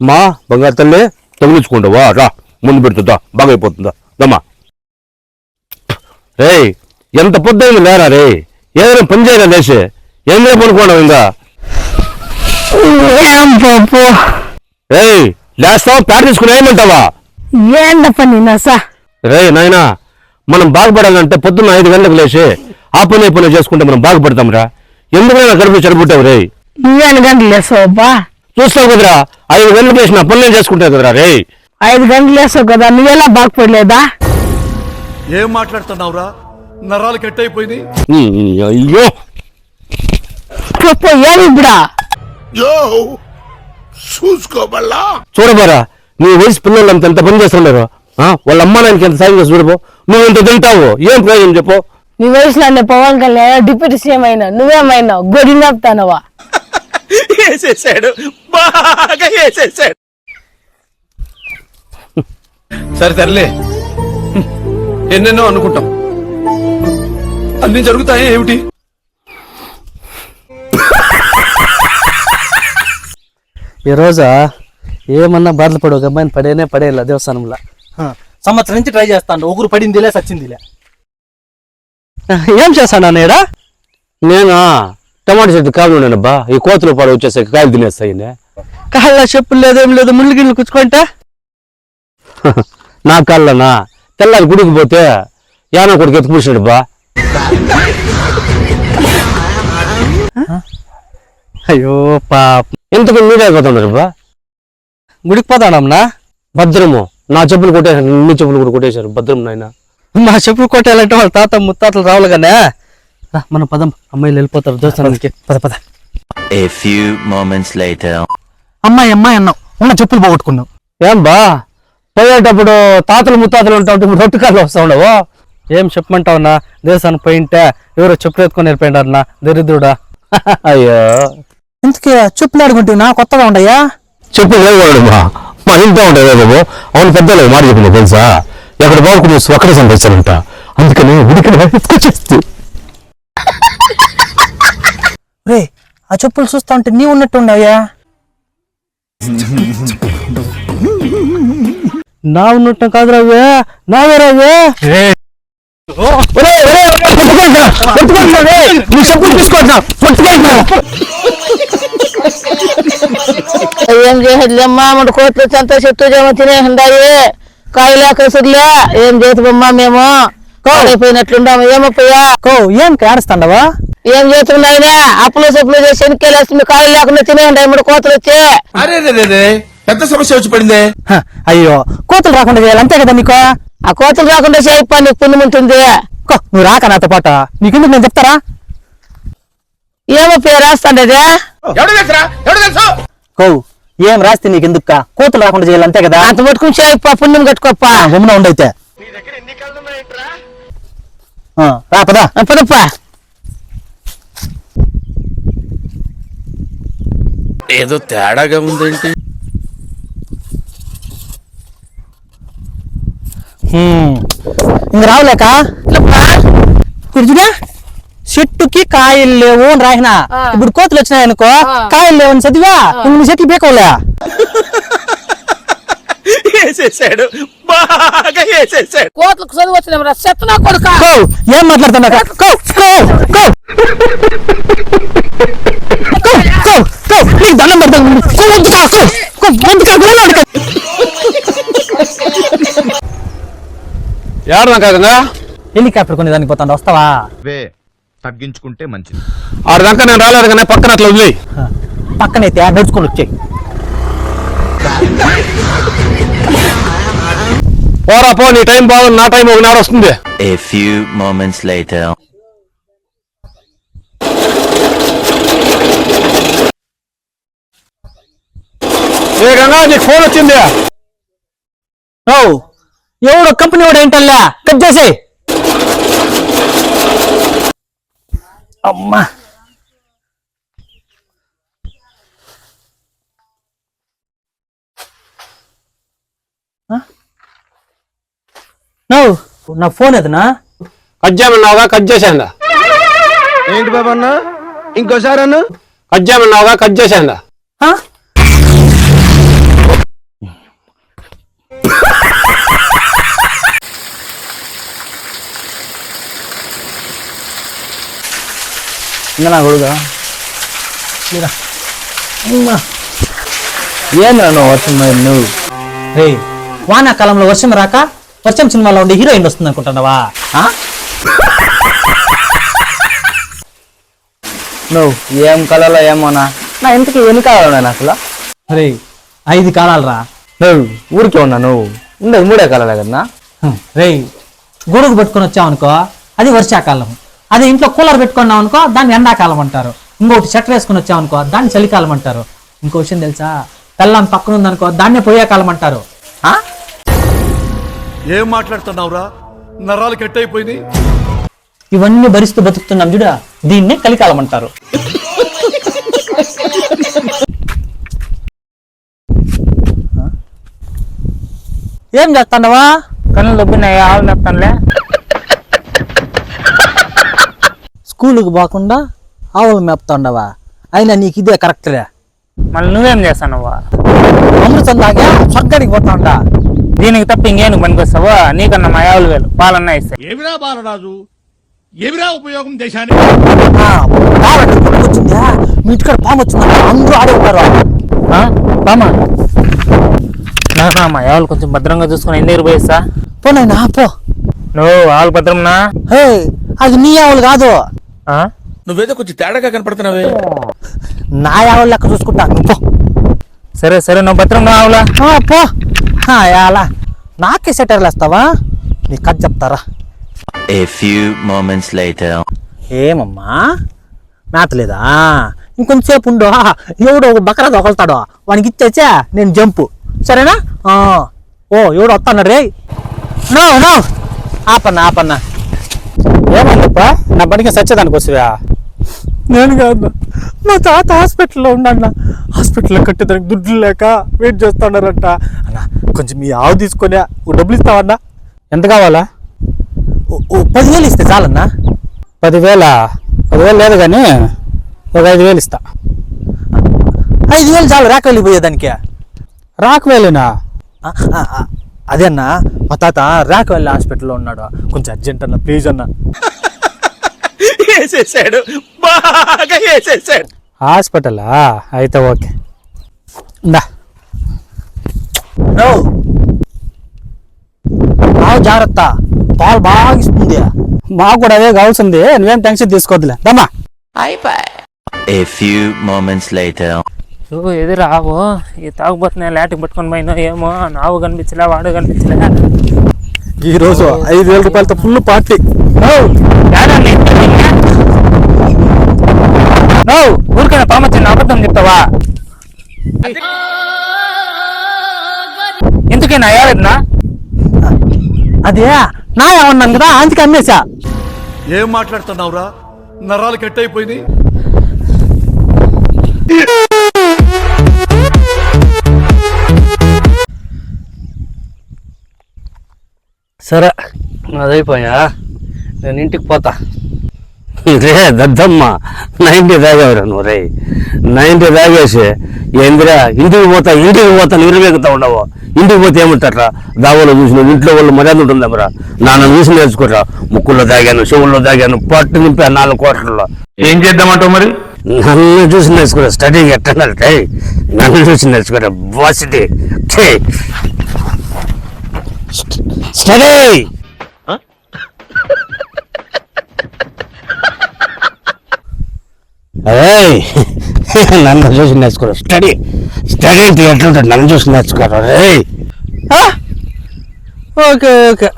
మా బంగారు తల్లి తగిలించుకుంటావా? రా ముందు పెడుతుందా బాగా అయిపోతుందా? దమ్మా. రే ఎంత పొద్దుంది లేరా రే? ఏదైనా పని చేయరా లేచి? ఏం పనుకోవడం ఇంకా. రే లేస్తావా? ప్యాడ్ తీసుకుని ఏమంటావా? ఏందప్ప నిన్న సా రే నాయనా మనం బాగుపడాలంటే పొద్దున్న ఐదు గంటలకు లేచి ఆ పని పని చేసుకుంటే మనం బాగుపడతాం రా. ఎందుకైనా కడుపు చెడబుట్టావు రే నువ్వేను గంటలు వేసావబ్బా చూస్తావు కదరా ఐదు గంటలకు లేచి నా పనులు చేసుకుంటావు కదరా రే ఐదు గంటలు వేసావు కదా నువ్వెలా బాగుపడలేదా? ఏం మాట్లాడుతున్నావురా? నరాలు కట్ అయిపోయింది అయ్యో. ఏమి ఇప్పుడా? యో చూసుకోబల్లా చూడబారా నీ వయసు పిల్లలు అంత ఎంత పని చేస్తుండారు ఆ? వాళ్ళ అమ్మ నాయనకి ఎంత సాయం చేసి చూడబో నువ్వు ఇంత తింటావు ఏం ప్రయోజనం చెప్పు. నీ వయసులో అన్న పవన్ కళ్యాణ్ డిప్యూటీ సీఎం అయినా నువ్వేమైనావు? గొడి నప్పుతానవా వేసేసాడు. బాగా వేసేసాడు. సరే తరలే. ఎన్నెన్నో అనుకుంటాం. అన్ని జరుగుతాయి ఏమిటి? ఈ రోజు ఏమన్నా బాధలు పడు ఒక అమ్మాయిని పడేనే పడేయాల దేవస్థానంలో. హ, సంవత్సరం నుంచి ట్రై చేస్తాను ఒకరు పడిందిలే సచ్చిందిలే. ఏం చేస్తాను నేడా నేనా? టమాటా చెట్టు కాదు ఉన్నానబ్బా ఈ కోతులు పాడు వచ్చేసే కాయలు తినేస్తాయి కాళ్ళ చెప్పులు లేదు లేదు ముళ్ళు గిళ్ళు కుచ్చుకుంటా? నా కళ్ళనా? తెల్లారి గుడికి పోతే యానా కొడుకు ఎత్తుకుపోసినాడు బా. అయ్యో పాప. ఎంతకు మీరే పోతున్నారు బా. గుడికి పోతానమ్మనా భద్రము. నా చెప్పులు కొట్టేశారు నీ చెప్పులు కూడా కొట్టేశారు భద్రం నాయన. మా చెప్పులు కొట్టాలంటే వాళ్ళ తాత ముత్తాతలు రావాలి కానీ రా, మనం పదం. అమ్మాయిలు వెళ్ళిపోతారు. దేవస్థానానికి పద పద A few moments later. అమ్మాయి అమ్మాయి అన్నావు. ఉన్న చెప్పులు పోగొట్టుకున్నావు. ఏం బా? పోయేటప్పుడు తాతలు ముత్తాతలు ఉంటా ఉంటే రొట్టు కాళ్ళు వస్తా ఉండవు. ఏం చెప్పమంటావునా దేవస్థానం పోయింటే ఎవరో చెప్పులు ఎత్తుకొని వెళ్ళిపోయిండారన్నా దరిద్రుడా. అయ్యో. ఇంతకీ చెప్పులు ఆడుకుంటున్నా కొత్తగా ఉండయా? చెప్పు లేవాడు మా మా ఇంట్లో ఉంటాయి బాబు అవును పెద్దలు మాట చెప్పింది తెలుసా? ఎక్కడ బాగుకుని ఒక్కడే సంపాదించాలంట అందుకని ఉడికిన ఎత్తుకొచ్చేస్తూ రే ఆ చెప్పులు చూస్తా ఉంటే నీ ఉన్నట్టు ఉండవయ్యా నా ఉన్నట్టు కాదు రావే నావే రావే ఏం చేసేదిలేమ్మా మన కోట్లు చెంత చెట్టు జమ తినేసిండాయి. కాయలే కసురులే ఏం చేతుబమ్మా మేము? కాడైపోయినట్లుండాము ఏమపోయా కో ఏం ఆడుస్తాండవా ఏం చేతున్నాయినా అప్పులు సప్పులు చేసి ఎన్నికేళ్ళు వేస్తుంది? కాయలు లేకుండా తినేయండి. మూడు కోతలు వచ్చి? అరే పెద్ద సమస్య వచ్చి పడిందే. అయ్యో కోతులు రాకుండా చేయాలి. అంతే కదా నీకు? ఆ కోతలు రాకుండా చేయిపా నీకు పుణ్యం ఉంటుంది. కో నువ్వు రాక నాతో పాట. నీకెందుకు నేను చెప్తారా? ఏమో పేరు తెలుసు? కో ఏం రాస్తే నీకెందుకు కోతులు రాకుండా చేయాలి అంతే కదా? అంత పట్టుకుని చేయిపా పుణ్యం కట్టుకోప్పా గమ్మున ఉండైతే. రా పదా. పదప్పా ఏదో తేడాగా ఉందేంటి? ఇంక రావులేక? కుర్జుగా చెట్టుకి కాయలు లేవు అని రాసిన ఇప్పుడు కోతులు వచ్చినాయనుకో కాయలు లేవు అని చదివా ఇంక చెట్లు బేకోలే వేసేసాడు. బాగా వేసేసాడు. కోతలకు చదువు వచ్చిన చెత్తనా కొడుక. కో ఏం మాట్లాడుతున్నా నీకు దండం పెడతాను. ఏడనా హెలికాప్టర్ కొని దానికి పోతాను వస్తావా? వే తగ్గించుకుంటే మంచిది. ఆడదాకా నేను రాలేదు కానీ పక్కన అట్లా వదిలేయి. ఆ, పక్కనైతే నడుచుకొని వచ్చాయి. పోరా పో నీ టైం బాగుంది నా టైం ఒక నాడు వస్తుంది. A few moments later. ఏ గంగా నీకు ఫోన్ వచ్చింది? ఓ ఎవడో కంపెనీ వాడు ఏంటల్లా? కట్ చేసి అమ్మా. నా ఫోన్ ఎదనా కట్ చేయమన్నావుగా? కట్ చేశాందా ఏంటి బాబు అన్న? ఇంకోసారి అన్న? కట్ చేయమన్నావుగా? కట్ చేశాందా ఇంకా నా కొడుగా ఏంద్రా నువ్వు వర్షం నువ్వు? రే వానాకాలంలో వర్షం రాక? వర్షం సినిమాలో ఉండే హీరోయిన్ వస్తుంది అనుకుంటున్నావా నువ్వు ఏం కళలో ఏమోనా? నా ఇంతకి ఎన్ని కాలాలు నేను అసలు రే ఐదు కాలాలు రా నువ్వు ఊరికే ఉన్నా నువ్వు? ఉండేది మూడే కాలాలే కదా రే గొడుగు పెట్టుకొని వచ్చావు అనుకో అది వర్షాకాలం. అదే ఇంట్లో కూలర్ పెట్టుకున్నావు అనుకో దాన్ని ఎండాకాలం అంటారు. ఇంకొకటి షట్టర్ వేసుకొని వచ్చావు అనుకో దాన్ని చలికాలం అంటారు. ఇంకో విషయం తెలుసా? తెల్లం పక్కన ఉందనుకో దాన్నే పోయేకాలం అంటారు. ఆ? ఏం మాట్లాడుతున్నావురా? నరాలు కట్ అయిపోయినాయి ఇవన్నీ భరిస్తూ బతుకుతున్నాం చూడ? దీన్నే కలికాలం అంటారు. ఏం చేస్తాండవా కళ్ళు దొబ్బినాయి ఆవులు మెప్తానులే స్కూలుకు పోకుండా ఆవులు మేపుతాండవా అయినా నీకు ఇదే కరెక్ట్లే. మళ్ళీ నువ్వేం చేస్తానవ్వా అమృతం దాకా స్వర్గానికి పోతాండా? దీనికి తప్ప ఇంకేం పనికొస్తావా నీకన్నా మా ఆవులు వేలు. పాలన్నా ఇస్తాయి ఏమిరా బాలరాజు? ఏమిరా ఉపయోగం దేశానికి? మీ ఇంటికాడ పాము వచ్చిందా? అందరూ ఆడే ఉంటారు? బామా నాన్న మా ఆవులు కొంచెం భద్రంగా చూసుకుని ఎన్ని పోయిస్తా? పోనైనా పో. నువ్వు ఆవులు భద్రంనా హే అది నీ ఆవులు కాదు. ఆ? నువ్వేదో కొంచెం తేడాగా కనపడుతున్నావే. నా ఆవులు లెక్క చూసుకుంటా. నువ్వు పో. సరే సరే నువ్వు భద్రం నా ఆవులా? ఆ, పో. యాలా నాకే సెటర్లు వేస్తావా నీ కథ చెప్తారా A few moments later. ఏమమ్మా మేతలేదా ఇంకొంచెంసేపు ఉండు ఆ, ఎవడో ఒక బకరా దొకలుతాడో వానికి ఇచ్చేచ్చా నేను జంపు సరేనా ఆ, ఓ ఎవడు వస్తాను రే నో నో ఆపన్నా ఆపన్నా ఏమన్నప్ప నా బండికి సచ్చేదానికి వస్తువా నేను కాదు మా తాత హాస్పిటల్లో ఉండన్న హాస్పిటల్లో కట్టేదానికి దుడ్లు లేక వెయిట్ చేస్తున్నారంట అన్న కొంచెం మీ ఆవు తీసుకొని డబ్బులు ఇస్తావన్నా? ఎంత కావాలా? పదివేలు ఇస్తే చాలన్నా? పదివేల? పదివేలు లేదు కానీ ఒక ఐదు వేలు ఇస్తా. ఐదు వేలు చాలు రాక వెళ్ళిపోయేదానికి రాకవేలేనా అదే అన్న మా తాత రాకవెల్లి హాస్పిటల్లో ఉన్నాడు. కొంచెం అర్జెంట్ అన్న ప్లీజ్ అన్న. వేసేసాడు. బాగా వేసేసాడు. హాస్పిటలా? అయితే ఓకే. ఇందా బాగా జాగ్రత్త. పాలు బాగా ఇస్తుంది. మాకు కూడా అదే కావాల్సింది నువ్వేం టెన్షన్ తీసుకోవద్దులే. దమ్మా. A few moments later. నువ్వు ఎదురు ఆవు ఈ తాగుబోతున్నాయి లాటికి పట్టుకొని పోయినా ఏమో నావు కనిపించలే వాడు కనిపించలే. ఈ రోజు ఐదు వేల రూపాయలతో ఫుల్ పార్టీ ఊరికైనా పామొచ్చిన అబద్ధం చెప్తావా? ఎందుకైనా అయ్యాలేదునా అదే నా ఏమన్నాను కదా అందుకే అమ్మేశా. ఏం మాట్లాడుతున్నావురా? నరాలు కట్ అయిపోయినాయి సరే అదైపోయా నేను ఇంటికి పోతా. రే దద్దమ్మ నైంటీ తాగేవరా నువ్వు రే? నైంటీ తాగేసి ఏందిరా ఇంటికి పోతా ఇంటికి పోతా నిర్వేగుతా ఉండవు? ఇంటికి పోతే ఏమంటారా దావలో చూసిన ఇంట్లో వాళ్ళు మర్యాద ఉంటుందేమరా నాన్న చూసి నేర్చుకోరా. ముక్కుల్లో తాగాను చెవుల్లో తాగాను పట్టు నింపా నాలుగు కోట్లలో. ఏం చేద్దామంటావు మరి? నన్ను చూసి నేర్చుకోరా. స్టడీ ఎట్లా నన్ను చూసి నేర్చుకోరా వాసిటీ స్టడీ! అదే నన్ను చూసి నేర్చుకోరు. స్టడీ స్టడీ అంటే ఎట్లుంటుంది? నన్ను చూసి నేర్చుకోరు. Okay okay.